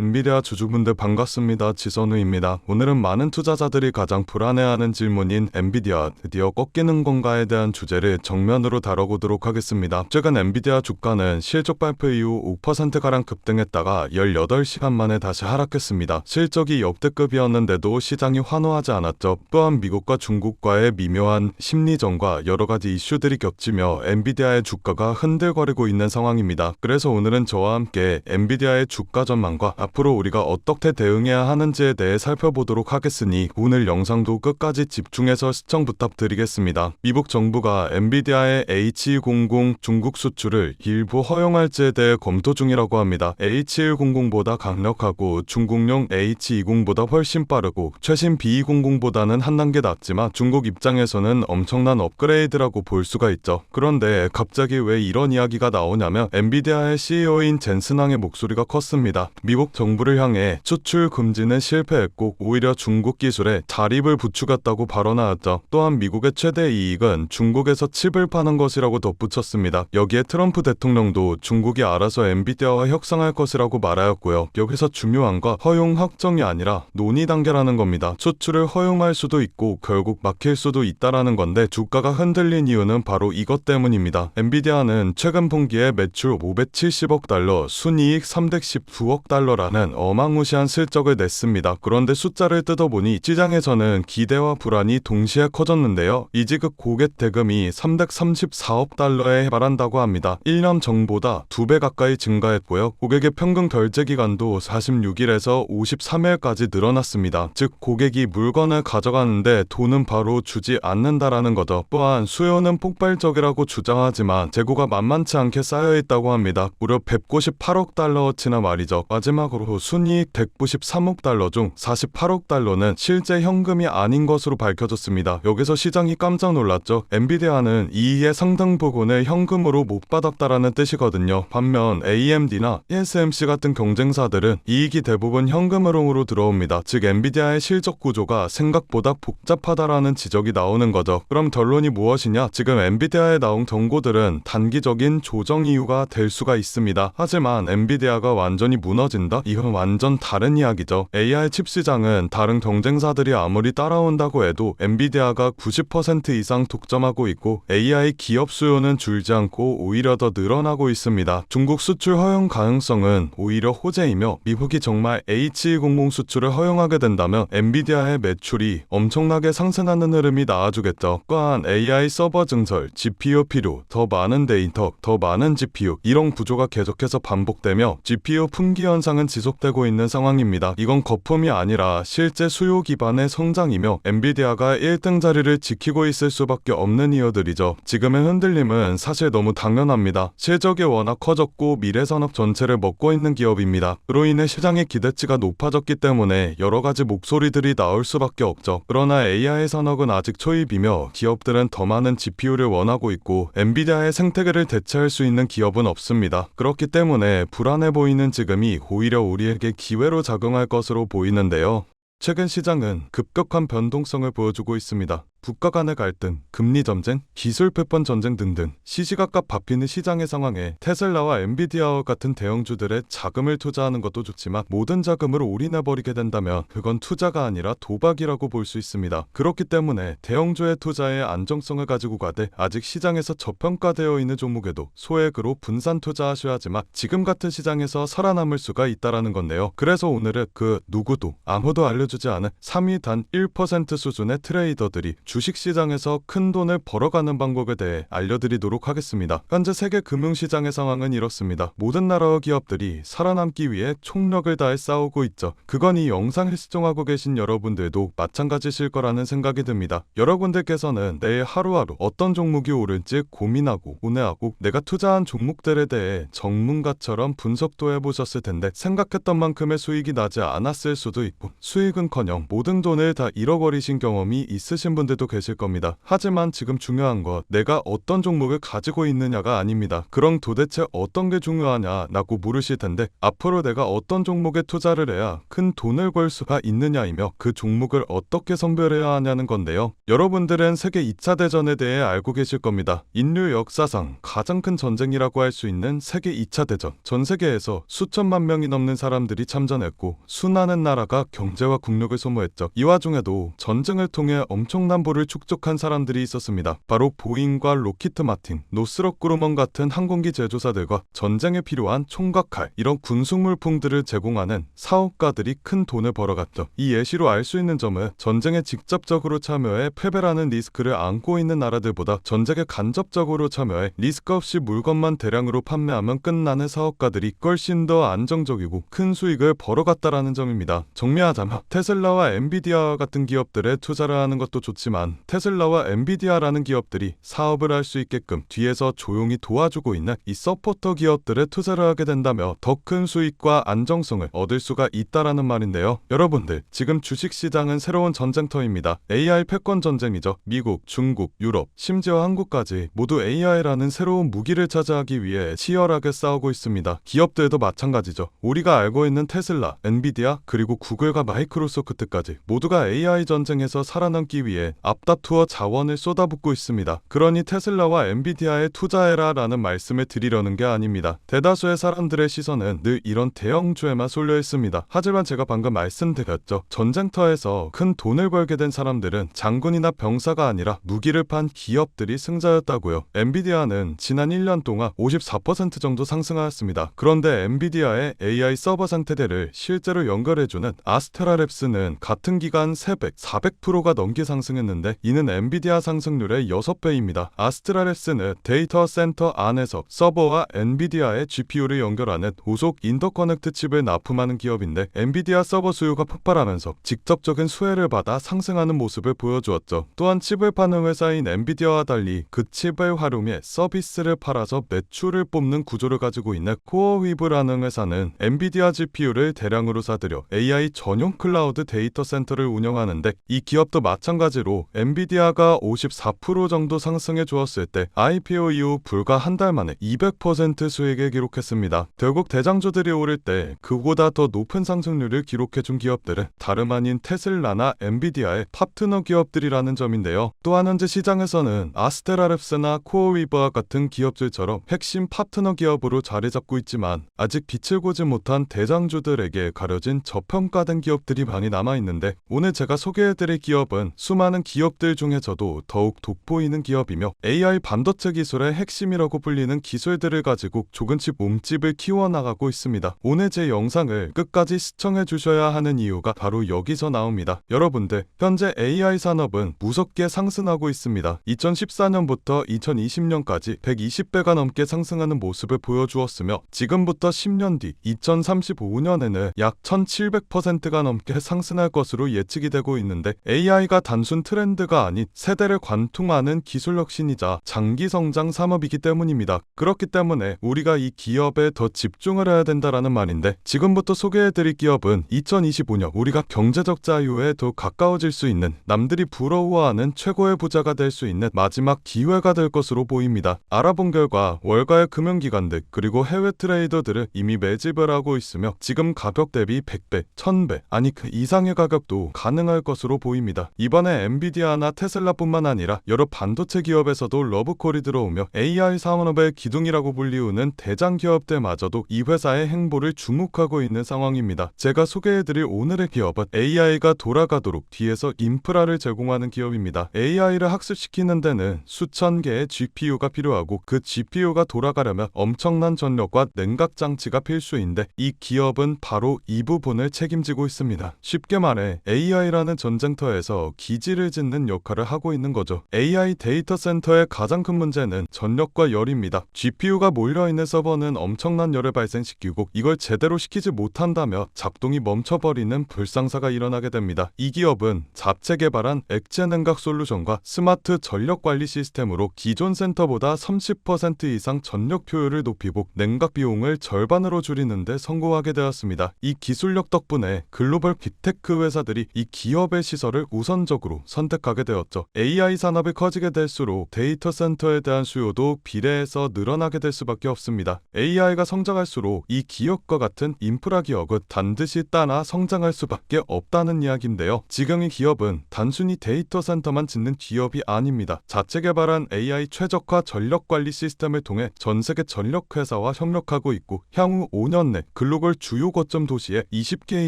엔비디아 주주분들 반갑습니다. 지선우입니다. 오늘은 많은 투자자들이 가장 불안해하는 질문인 엔비디아 드디어 꺾이는 건가에 대한 주제를 정면으로 다뤄보도록 하겠습니다. 최근 엔비디아 주가는 실적 발표 이후 5%가량 급등했다가 18시간 만에 다시 하락했습니다. 실적이 역대급이었는데도 시장이 환호하지 않았죠. 또한 미국과 중국과의 미묘한 심리전과 여러 가지 이슈들이 겹치며 엔비디아의 주가가 흔들거리고 있는 상황입니다. 그래서 오늘은 저와 함께 엔비디아의 주가 전망과 앞으로 우리가 어떻게 대응해야 하는지에 대해 살펴보도록 하겠으니 오늘 영상도 끝까지 집중해서 시청 부탁드리겠습니다. 미국 정부가 엔비디아의 H200 중국 수출을 일부 허용할지에 대해 검토 중이라고 합니다. H100보다 강력하고 중국용 H20보다 훨씬 빠르고 최신 B200보다는 한 단계 낮지만 중국 입장에서는 엄청난 업그레이드라고 볼 수가 있죠. 그런데 갑자기 왜 이런 이야기가 나오냐면 엔비디아의 CEO인 젠슨왕의 목소리가 컸습니다. 미국 정부를 향해 수출 금지는 실패했고 오히려 중국 기술에 자립을 부추겼다고 발언하였죠. 또한 미국의 최대 이익은 중국에서 칩을 파는 것이라고 덧붙였습니다. 여기에 트럼프 대통령도 중국이 알아서 엔비디아와 협상할 것이라고 말하였고요. 여기서 중요한 건 허용 확정이 아니라 논의 단계라는 겁니다. 수출을 허용할 수도 있고 결국 막힐 수도 있다라는 건데 주가가 흔들린 이유는 바로 이것 때문입니다. 엔비디아는 최근 분기에 매출 570억 달러, 순이익 319억 달러 라는 어마무시한 실적을 냈습니다. 그런데 숫자를 뜯어보니 시장에서는 기대와 불안이 동시에 커졌는데요. 이지급 고객 대금이 334억 달러에 해발한다고 합니다. 1년 전보다 2배 가까이 증가했고요. 고객의 평균 결제 기간도 46일에서 53일까지 늘어났습니다. 즉 고객이 물건을 가져가는데 돈은 바로 주지 않는다라는 거죠. 또한 수요는 폭발적이라고 주장하지만 재고가 만만치 않게 쌓여 있다고 합니다. 무려 198억 달러어치나 말이죠. 마지막 으로 순이익 193억 달러 중 48억 달러는 실제 현금이 아닌 것으로 밝혀졌습니다. 여기서 시장이 깜짝 놀랐죠. 엔비디아는 이익의 상당 부분을 현금으로 못 받았다라는 뜻이거든요. 반면 AMD나 TSMC 같은 경쟁사들은 이익이 대부분 현금으로 들어옵니다. 즉 엔비디아의 실적 구조가 생각보다 복잡하다라는 지적이 나오는 거죠. 그럼 결론이 무엇이냐? 지금 엔비디아에 나온 정보들은 단기적인 조정 이유가 될 수가 있습니다. 하지만 엔비디아가 완전히 무너진다? 이건 완전 다른 이야기죠. AI 칩 시장은 다른 경쟁사들이 아무리 따라온다고 해도 엔비디아가 90% 이상 독점하고 있고 AI 기업 수요는 줄지 않고 오히려 더 늘어나고 있습니다. 중국 수출 허용 가능성은 오히려 호재이며 미국이 정말 H200 수출을 허용하게 된다면 엔비디아의 매출이 엄청나게 상승하는 흐름이 나와주겠죠. 또한 AI 서버 증설, GPU 필요, 더 많은 데이터, 더 많은 GPU 이런 구조가 계속해서 반복되며 GPU 품귀 현상은 지속되고 있는 상황입니다. 이건 거품이 아니라 실제 수요 기반의 성장이며 엔비디아가 1등 자리를 지키고 있을 수밖에 없는 이유들이죠. 지금의 흔들림은 사실 너무 당연합니다. 실적이 워낙 커졌고 미래 산업 전체를 먹고 있는 기업입니다. 그로 인해 시장의 기대치가 높아졌기 때문에 여러 가지 목소리들이 나올 수밖에 없죠. 그러나 AI 산업은 아직 초입이며 기업들은 더 많은 GPU를 원하고 있고 엔비디아의 생태계를 대체할 수 있는 기업은 없습니다. 그렇기 때문에 불안해 보이는 지금이 오히려 우리에게 기회로 작용할 것으로 보이는데요. 최근 시장은 급격한 변동성을 보여주고 있습니다. 국가 간의 갈등, 금리 전쟁, 기술 패권 전쟁 등등 시시각각 바뀌는 시장의 상황에 테슬라와 엔비디아와 같은 대형주들의 자금을 투자하는 것도 좋지만 모든 자금을 올인해버리게 된다면 그건 투자가 아니라 도박이라고 볼 수 있습니다. 그렇기 때문에 대형주의 투자의 안정성을 가지고 가되 아직 시장에서 저평가되어 있는 종목에도 소액으로 분산 투자하셔야 하지만 지금 같은 시장에서 살아남을 수가 있다라는 건데요. 그래서 오늘은 그 누구도 아무도 알려주지 않은 3위 단 1% 수준의 트레이더들이 주식시장에서 큰 돈을 벌어가는 방법에 대해 알려드리도록 하겠습니다. 현재 세계 금융시장의 상황은 이렇습니다. 모든 나라와 기업들이 살아남기 위해 총력을 다해 싸우고 있죠. 그건 이 영상을 시청하고 계신 여러분들도 마찬가지실 거라는 생각이 듭니다. 여러분들께서는 내일 하루하루 어떤 종목이 오를지 고민하고 고뇌하고 내가 투자한 종목들에 대해 전문가처럼 분석도 해보셨을 텐데 생각했던 만큼의 수익이 나지 않았을 수도 있고 수익은커녕 모든 돈을 다 잃어버리신 경험이 있으신 분들도 분들도 계실 겁니다. 하지만 지금 중요한 건 내가 어떤 종목을 가지고 있느냐가 아닙니다. 그럼 도대체 어떤 게 중요하냐라고 물으실 텐데 앞으로 내가 어떤 종목에 투자를 해야 큰 돈을 벌 수가 있느냐이며 그 종목을 어떻게 선별해야 하냐는 건데요. 여러분들은 세계 2차 대전에 대해 알고 계실 겁니다. 인류 역사상 가장 큰 전쟁이라고 할 수 있는 세계 2차 대전. 전 세계에서 수천만 명이 넘는 사람들이 참전했고 수많은 나라가 경제와 국력을 소모했죠. 이 와중에도 전쟁을 통해 엄청난 부를 축적한 사람들이 있었습니다. 바로 보잉과 로키트 마틴, 노스럽 그루먼 같은 항공기 제조사들과 전쟁에 필요한 총과 칼 이런 군수 물품들을 제공하는 사업가들이 큰 돈을 벌어갔죠. 이 예시로 알 수 있는 점은 전쟁에 직접적으로 참여해 패배라는 리스크를 안고 있는 나라들보다 전쟁에 간접적으로 참여해 리스크 없이 물건만 대량으로 판매하면 끝나는 사업가들이 훨씬 더 안정적이고 큰 수익을 벌어갔다라는 점입니다. 정리하자면 테슬라와 엔비디아 같은 기업들에 투자를 하는 것도 좋지만 테슬라와 엔비디아라는 기업들이 사업을 할 수 있게끔 뒤에서 조용히 도와주고 있는 이 서포터 기업들에 투자를 하게 된다면 더큰 수익과 안정성을 얻을 수가 있다라는 말인데요. 여러분들 지금 주식 시장은 새로운 전쟁터입니다. AI 패권 전쟁이죠. 미국, 중국, 유럽, 심지어 한국까지 모두 AI라는 새로운 무기를 차지하기 위해 치열하게 싸우고 있습니다. 기업들도 마찬가지죠. 우리가 알고 있는 테슬라, 엔비디아, 그리고 구글과 마이크로소프트까지 모두가 AI 전쟁에서 살아남기 위해 앞다투어 자원을 쏟아붓고 있습니다. 그러니 테슬라와 엔비디아에 투자해라라는 말씀을 드리려는 게 아닙니다. 대다수의 사람들의 시선은 늘 이런 대형주에만 쏠려 있습니다. 하지만 제가 방금 말씀드렸죠. 전쟁터에서 큰 돈을 벌게 된 사람들은 장군이나 병사가 아니라 무기를 판 기업들이 승자였다고요. 엔비디아는 지난 1년 동안 54% 정도 상승하였습니다. 그런데 엔비디아의 AI 서버 상태대를 실제로 연결해주는 아스테라랩스는 같은 기간 300, 400%가 넘게 상승했는데 이는 엔비디아 상승률의 6배입니다. 아스테라랩스는 데이터 센터 안에서 서버와 엔비디아의 GPU를 연결하는 고속 인터커넥트 칩을 납품하는 기업인데 엔비디아 서버 수요가 폭발하면서 직접적인 수혜를 받아 상승하는 모습을 보여주었죠. 또한 칩을 파는 회사인 엔비디아와 달리 그 칩을 활용해 서비스를 팔아서 매출을 뽑는 구조를 가지고 있는 코어위브라는 회사는 엔비디아 GPU를 대량으로 사들여 AI 전용 클라우드 데이터 센터를 운영하는데 이 기업도 마찬가지로 엔비디아가 54% 정도 상승해 주었을 때 IPO 이후 불과 한 달 만에 200% 수익을 기록했습니다. 결국 대장주들이 오를 때 그보다 더 높은 상승률을 기록해 준 기업들은 다름 아닌 테슬라나 엔비디아의 파트너 기업들이라는 점인데요. 또한 현재 시장에서는 아스테라랩스나 코어위버와 같은 기업들처럼 핵심 파트너 기업으로 자리 잡고 있지만 아직 빛을 보지 못한 대장주들에게 가려진 저평가된 기업들이 많이 남아 있는데 오늘 제가 소개해드릴 기업은 수많은 기업들 중에서도 더욱 돋보이는 기업이며 AI 반도체 기술의 핵심이라고 불리는 기술들을 가지고 조금씩 몸집을 키워나가고 있습니다. 오늘 제 영상을 끝까지 시청해 주셔야 하는 이유가 바로 여기서 나옵니다. 여러분들 현재 AI 산업은 무섭게 상승하고 있습니다. 2014년부터 2020년까지 120배가 넘게 상승하는 모습을 보여주었으며 지금부터 10년 뒤 2035년에는 약 1700%가 넘게 상승할 것으로 예측이 되고 있는데 AI가 단순 트렌드 가 아닌 세대를 관통하는 기술 혁신이자 장기 성장 산업이기 때문입니다. 그렇기 때문에 우리가 이 기업에 더 집중을 해야 된다라는 말인데 지금부터 소개해드릴 기업은 2025년 우리가 경제적 자유에 더 가까워질 수 있는 남들이 부러워하는 최고의 부자가 될 수 있는 마지막 기회가 될 것으로 보입니다. 알아본 결과 월가의 금융기관들 그리고 해외 트레이더들은 이미 매집을 하고 있으며 지금 가격 대비 100배, 1000배 아니 그 이상의 가격도 가능할 것으로 보입니다. 이번에 엔비디아나 테슬라뿐만 아니라 여러 반도체 기업에서도 러브콜이 들어오며 AI 산업의 기둥이라고 불리우는 대장 기업들마저도 이 회사의 행보를 주목하고 있는 상황입니다. 제가 소개해드릴 오늘의 기업은 AI가 돌아가도록 뒤에서 인프라를 제공하는 기업입니다. AI를 학습시키는 데는 수천 개의 GPU가 필요하고 그 GPU가 돌아가려면 엄청난 전력과 냉각 장치가 필수인데 이 기업은 바로 이 부분을 책임지고 있습니다. 쉽게 말해 AI라는 전쟁터에서 기지를 짓는 역할을 하고 있는 거죠. AI 데이터 센터의 가장 큰 문제는 전력과 열입니다. GPU가 몰려있는 서버는 엄청난 열을 발생시키고 이걸 제대로 시키지 못한다며 작동이 멈춰버리는 불상사가 일어나게 됩니다. 이 기업은 자체 개발한 액체 냉각 솔루션과 스마트 전력 관리 시스템으로 기존 센터보다 30% 이상 전력 효율을 높이고 냉각 비용을 절반으로 줄이는데 성공하게 되었습니다. 이 기술력 덕분에 글로벌 빅테크 회사들이 이 기업의 시설을 우선적으로 선 택하게 되었죠. AI 산업이 커지게 될수록 데이터 센터에 대한 수요도 비례해서 늘어나게 될 수밖에 없습니다. AI가 성장할수록 이 기업과 같은 인프라 기업은 반드시 따라 성장할 수밖에 없다는 이야기인데요. 지금 이 기업은 단순히 데이터 센터만 짓는 기업이 아닙니다. 자체 개발한 AI 최적화 전력 관리 시스템을 통해 전 세계 전력 회사와 협력하고 있고 향후 5년 내 글로벌 주요 거점 도시에 20개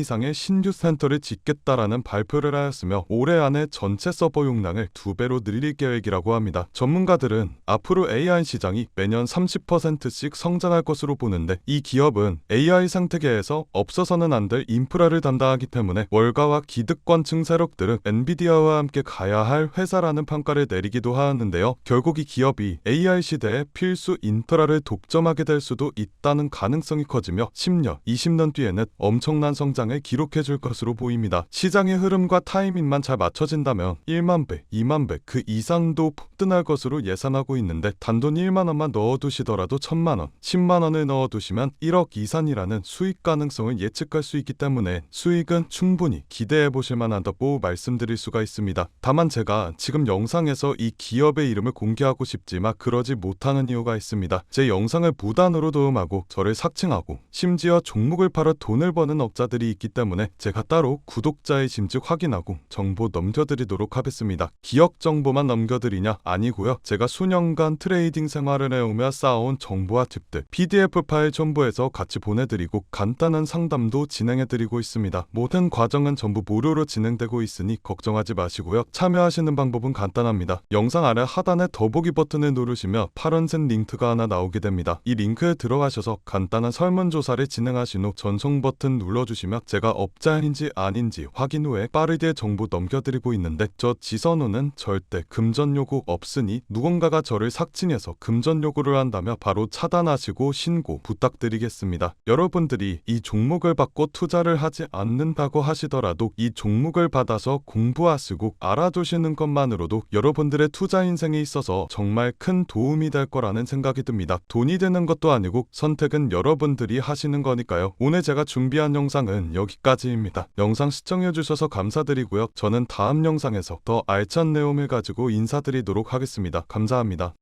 이상의 신규 센터를 짓겠다라는 발표를 하였으며 올해 안에 전체 서버 용량을 두 배로 늘릴 계획이라고 합니다. 전문가들은 앞으로 AI 시장이 매년 30%씩 성장할 것으로 보는데 이 기업은 AI 생태계에서 없어서는 안 될 인프라를 담당하기 때문에 월가와 기득권층 세력들은 엔비디아와 함께 가야 할 회사라는 평가를 내리기도 하였는데요. 결국 이 기업이 AI 시대에 필수 인프라를 독점하게 될 수도 있다는 가능성이 커지며 10년, 20년 뒤에는 엄청난 성장을 기록해 줄 것으로 보입니다. 시장의 흐름과 타이밍만 잘 맞춰진다면 1만 배, 2만 배, 그 이상도 폭등할 것으로 예상하고 있는데 단돈 1만 원만 넣어두시더라도 1천만 원, 10만 원을 넣어두시면 1억 이상이라는 수익 가능성을 예측할 수 있기 때문에 수익은 충분히 기대해 보실 만하다고 말씀드릴 수가 있습니다. 다만 제가 지금 영상에서 이 기업의 이름을 공개하고 싶지만 그러지 못하는 이유가 있습니다. 제 영상을 무단으로 도움하고 저를 삭칭하고 심지어 종목을 팔아 돈을 버는 업자들이 있기 때문에 제가 따로 구독자의 짐즉 확인하고 정보 넘겨드리도록 하겠습니다. 기업 정보만 넘겨드리냐? 아니고요. 제가 수년간 트레이딩 생활을 해오며 쌓아온 정보와 팁들 PDF 파일 첨부해서 같이 보내드리고 간단한 상담도 진행해드리고 있습니다. 모든 과정은 전부 무료로 진행되고 있으니 걱정하지 마시고요. 참여하시는 방법은 간단합니다. 영상 아래 하단에 더보기 버튼을 누르시면 파란색 링크가 하나 나오게 됩니다. 이 링크에 들어가셔서 간단한 설문조사를 진행하신 후 전송 버튼 눌러주시면 제가 업자인지 아닌지 확인 후에 빠르게 정보 넘겨드리고 있는데 저 지선우는 절대 금전 요구 없으니 누군가가 저를 삭칭해서 금전 요구를 한다며 바로 차단하시고 신고 부탁드리겠습니다. 여러분들이 이 종목을 받고 투자를 하지 않는다고 하시더라도 이 종목을 받아서 공부하시고 알아두시는 것만으로도 여러분들의 투자 인생에 있어서 정말 큰 도움이 될 거라는 생각이 듭니다. 돈이 되는 것도 아니고 선택은 여러분들이 하시는 거니까요. 오늘 제가 준비한 영상은 여기까지입니다. 영상 시청해주셔서 감사드리고요. 저는 다음 영상에 서 더 알찬 내용을 가지고 인사드리도록 하겠습니다. 감사합니다.